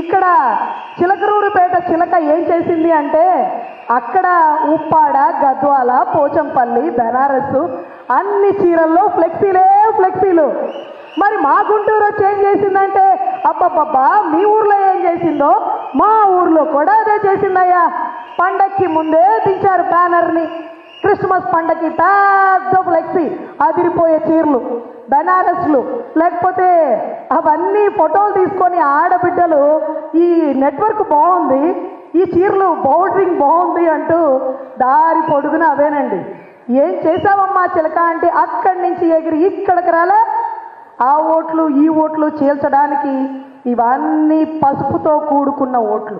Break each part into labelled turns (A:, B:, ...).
A: ఇక్కడ చిలకరూరుపేట చిలక ఏం చేసింది అంటే అక్కడ ఉప్పాడ గద్వాల పోచంపల్లి బెనారస్ అన్ని చీరల్లో ఫ్లెక్సీలే ఫ్లెక్సీలు. మరి మా గుంటూరు వచ్చి ఏం చేసిందంటే అబ్బబ్బబ్బా మీ ఊర్లో ఏం చేసిందో మా ఊర్లో కూడా అదే చేసిందయ్యా. పండక్కి ముందే దించారు బ్యానర్ని. క్రిస్మస్ పండక్కి పెద్ద ఫ్లెక్సీ అదిరిపోయే చీరలు. బెనారస్లు లేకపోతే అవన్నీ ఫోటోలు తీసుకొని ఆడబిడ్డలు ఈ నెట్వర్క్ బాగుంది ఈ చీరలు బౌడరింగ్ బాగుంది అంటూ దారి పొడుగున అవేనండి. ఏం చేసావమ్మా చిలక అంటే అక్కడి నుంచి ఎగిరి ఇక్కడికి రాలే? ఆ ఓట్లు ఈ ఓట్లు చీల్చడానికి ఇవన్నీ పసుపుతో కూడుకున్న ఓట్లు.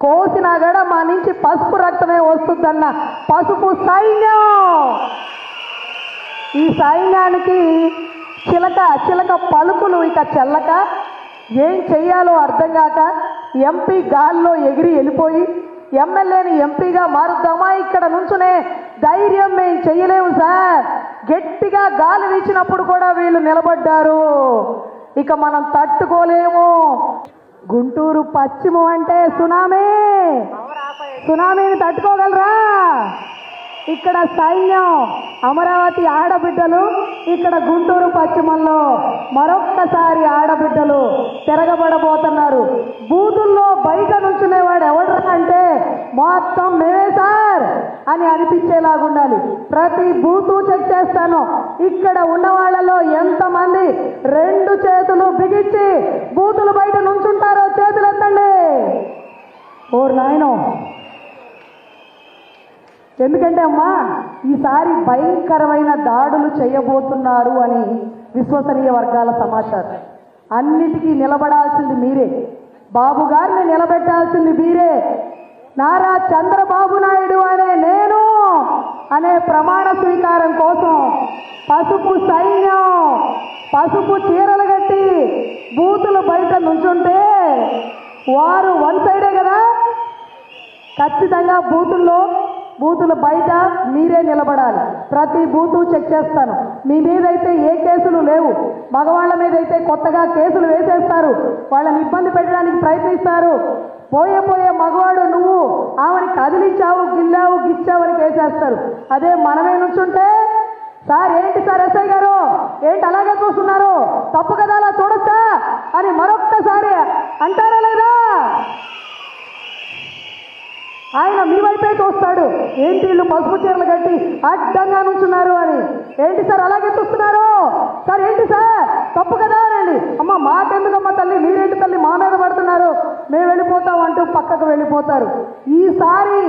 A: కోసినా గడ మా నుంచి పసుపు రక్తమే వస్తుందన్న పసుపు సైన్యం! ఈ సైన్యానికి చిలక చిలక పలుకులు ఇక చెల్లక. ఏం చెయ్యాలో అర్థం కాక ఎంపీ గాల్లో ఎగిరి వెళ్ళిపోయి ఎమ్మెల్యేని ఎంపీగా మారుద్దామా ఇక్కడ నుంచునే? ధైర్యం మేము చెయ్యలేము సార్. గట్టిగా గాలి వీచినప్పుడు కూడా వీళ్ళు నిలబడ్డారు. ఇక మనం తట్టుకోలేము. గుంటూరు పశ్చిమం అంటే సునామీ. సునామీని తట్టుకోగలరా? ఇక్కడ సైన్యం అమరావతి ఆడబిడ్డలు ఇక్కడ గుంటూరు పశ్చిమంలో మరొక్కసారి ఆడబిడ్డలు తిరగబడబోతున్నారు. బూతుల్లో బయట నుంచునేవాడు ఎవడరా అంటే మొత్తం మేమే సార్ అని అనిపించేలాగా ఉండాలి ప్రతి బూతు చెక్ చేస్తాను. ఇక్కడ ఉన్న వాళ్ళలో ఎంతమంది రెండు చేతులు బిగించి బూతులు బయట నుంచుంటారో చేతులు ఎత్తండి ఓ నాయనో ఎందుకంటే అమ్మా ఈసారి భయంకరమైన దాడులు చేయబోతున్నారు అని విశ్వసనీయ వర్గాల సమాచారం. అన్నిటికీ నిలబడాల్సింది మీరే. బాబు గారిని నిలబెట్టాల్సింది మీరే. నారా చంద్రబాబు నాయుడు అనే నేను అనే ప్రమాణ స్వీకారం కోసం పసుపు సైన్యం పసుపు చీరలు కట్టి బూతులు బయట నుంచుంటే వారు వన్ సైడే కదా? ఖచ్చితంగా బూతుల్లో బూతుల బయట మీరే నిలబడాలి. ప్రతి బూతు చెక్ చేస్తాను. మీ మీదైతే ఏ కేసులు లేవు. మగవాళ్ళ మీదైతే కొత్తగా కేసులు వేసేస్తారు. వాళ్ళని ఇబ్బంది పెట్టడానికి ప్రయత్నిస్తారు. పోయే పోయే మగవాడు నువ్వు ఆమెని కదిలించావు గిల్లావు గిచ్చావని కేసేస్తారు. అదే మనమే నుంచుంటే? సార్ ఏంటి సార్ ఎస్ఐ గారు? ఏంటి అలాగే చూస్తున్నారు? తప్పు కదా అలా చూడొచ్చా? అని మరొక్కసారి అంటారా లేదా? ఆయన మీ వైపే చూస్తాడు. ఏంటి వీళ్ళు పసుపు చీరలు కట్టి అడ్డంగా నుంచున్నారు అని? ఏంటి సార్ అలాగే చూస్తున్నారు? సార్ ఏంటి సార్? తప్పు కదా అనండి. అమ్మ మాకెందుకమ్మ తల్లి? మీరేంటి తల్లి? మా మీద పడుతున్నారు. మేము వెళ్ళిపోతాం అంటూ పక్కకు వెళ్ళిపోతారు. ఈసారి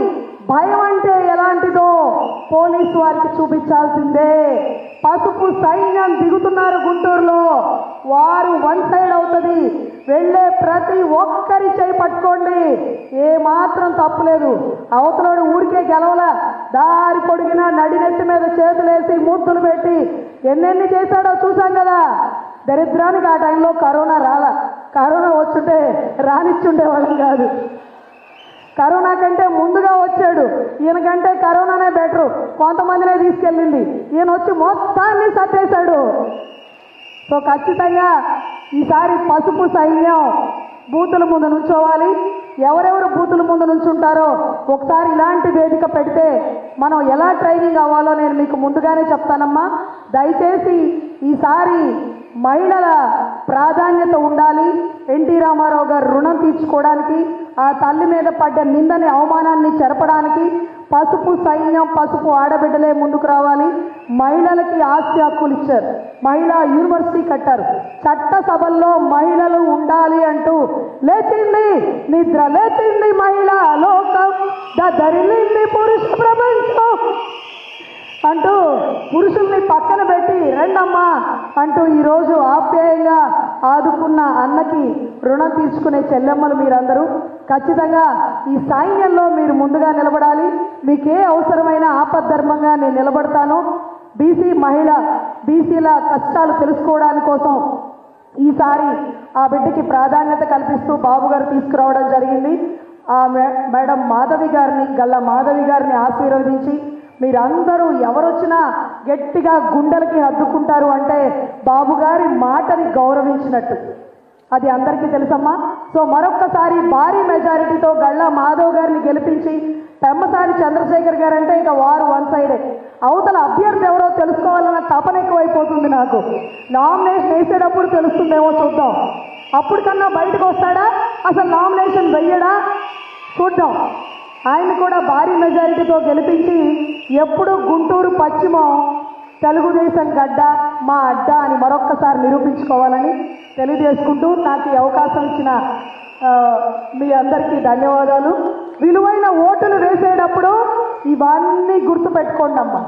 A: భయం అంటే ఎలాంటిదో పోలీసు వారికి చూపించాల్సిందే. పసుపు సైన్యం దిగుతున్నారు గుంటూరులో. వారు వన్ సైడ్ అవుతుంది వెళ్ళే ప్రతి ఒక్కరి చేయి పట్టుకోండి. ఏ మాత్రం తప్పులేదు. అవతలోడు ఊరికే గెలవల. దారి పొడిగిన నడినెత్తి మీద చేతులేసి మూర్తులు పెట్టి ఎన్నెన్ని చేశాడో చూసాం కదా. దరిద్రానికి ఆ టైంలో కరోనా రాలా. కరోనా వచ్చుంటే రానిచ్చుండే వాళ్ళం కాదు. కరోనా కంటే ముందుగా వచ్చాడు. ఈయనకంటే కరోనానే బెటరు. కొంతమందినే తీసుకెళ్ళింది. ఈయన వచ్చి మొత్తాన్ని సర్దేశాడు. సో ఖచ్చితంగా ఈసారి పసుపు సైన్యం బూతుల ముందు నుంచోవాలి. ఎవరెవరు బూతుల ముందు నుంచుంటారో ఒకసారి ఇలాంటి వేదిక పెడితే మనం ఎలా ట్రైనింగ్ అవ్వాలో నేను మీకు ముందుగానే చెప్తానమ్మా. దయచేసి ఈసారి మహిళల ప్రాధాన్యత ఉండాలి. ఎన్టీ రామారావు గారు రుణం తీర్చుకోవడానికి ఆ తల్లి మీద పడ్డ నిందని అవమానాన్ని చెరపడానికి పసుపు సైన్యం పసుపు ఆడబిడ్డలే ముందుకు రావాలి. మహిళలకి ఆస్తి హక్కులు ఇచ్చారు. మహిళా యూనివర్సిటీ కట్టారు. చట్ట సభల్లో మహిళలు ఉండాలి అంటూ లేచింది నిద్ర లేచింది మహిళా లోకం దరిలింది పురుష ప్రపంచం అంటూ పురుషుల్ని పక్కన పెట్టి రండమ్మా అంటూ ఈరోజు ఆప్యాయంగా ఆదుకున్న అన్నకి రుణం తీసుకునే చెల్లెమ్మలు మీరందరూ. ఖచ్చితంగా ఈ సైన్యంలో మీరు ముందుగా నిలబడాలి. మీకే అవసరమైన ఆపద్ధర్మంగా నేను నిలబడతాను. బీసీ మహిళ బీసీల కష్టాలు తెలుసుకోవడానికి కోసం ఈసారి ఆ బిడ్డకి ప్రాధాన్యత కల్పిస్తూ బాబు గారు తీసుకురావడం జరిగింది. ఆ మే- మేడం మాధవి గారిని గల్ల మాధవి గారిని ఆశీర్వదించి మీరందరూ ఎవరొచ్చినా గట్టిగా గుండెలకి హద్దుకుంటారు అంటే బాబుగారి మాటని గౌరవించినట్టు. అది అందరికీ తెలుసమ్మా. సో మరొక్కసారి భారీ మెజారిటీతో గళ్ళ మాధవ్ గారిని గెలిపించి పెమ్మసాని చంద్రశేఖర్ గారు అంటే ఇంకా వారు వన్ సైడే. అవతల అభ్యర్థి ఎవరో తెలుసుకోవాలన్న తపన ఎక్కువైపోతుంది నాకు. నామినేషన్ వేసేటప్పుడు తెలుస్తుందేమో చూద్దాం. అప్పటికన్నా బయటకు వస్తాడా? అసలు నామినేషన్ వెయ్యడా? చూద్దాం. ఆయన కూడా భారీ మెజారిటీతో గెలిపించి ఎప్పుడు గుంటూరు పశ్చిమం తెలుగుదేశం గడ్డ మా అడ్డ అని మరొక్కసారి నిరూపించుకోవాలని తెలియజేసుకుంటూ నాకు ఈ అవకాశం ఇచ్చిన మీ అందరికీ ధన్యవాదాలు. విలువైన ఓటులు వేసేటప్పుడు ఇవన్నీ గుర్తుపెట్టుకోండి అమ్మా